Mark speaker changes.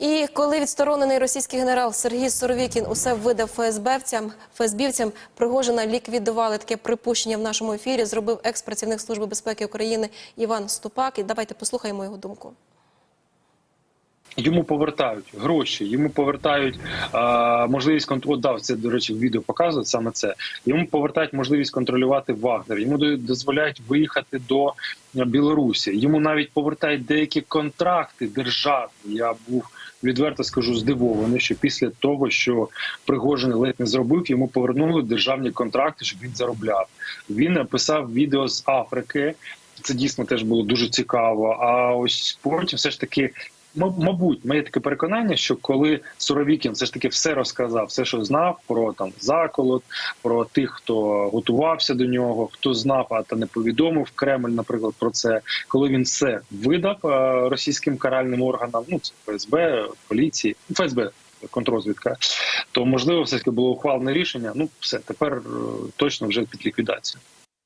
Speaker 1: І коли відсторонений російський генерал Сергій Суровікін усе видав ФСБвцям, ФСБівцям Пригожина ліквідували таке припущення в нашому ефірі. Зробив екс-працівник Служби безпеки України Іван Ступак. І давайте послухаємо його думку.
Speaker 2: Йому повертають гроші, йому повертають а, можливість контролю. Дав це до речі, відео показують саме це. Йому повертають можливість контролювати Вагнер. Йому дозволяють виїхати до Білорусі. Йому навіть повертають деякі контракти державні. Я був відверто скажу здивований, що після того, що Пригожин ледь не зробив, йому повернули державні контракти, щоб він заробляв. Він написав відео з Африки. Це дійсно теж було дуже цікаво. А ось потім все ж таки. Мабуть, моє таке переконання, що коли Суровікін все ж таки все розказав, все, що знав про там заколот, про тих, хто готувався до нього, хто знав, а та не повідомив Кремль, наприклад, про це, коли він все видав російським каральним органам, ну це ФСБ, поліції, ФСБ. Контрозвідка, то можливо, все таки було ухвалене рішення. Ну, все тепер е, точно вже під ліквідацією.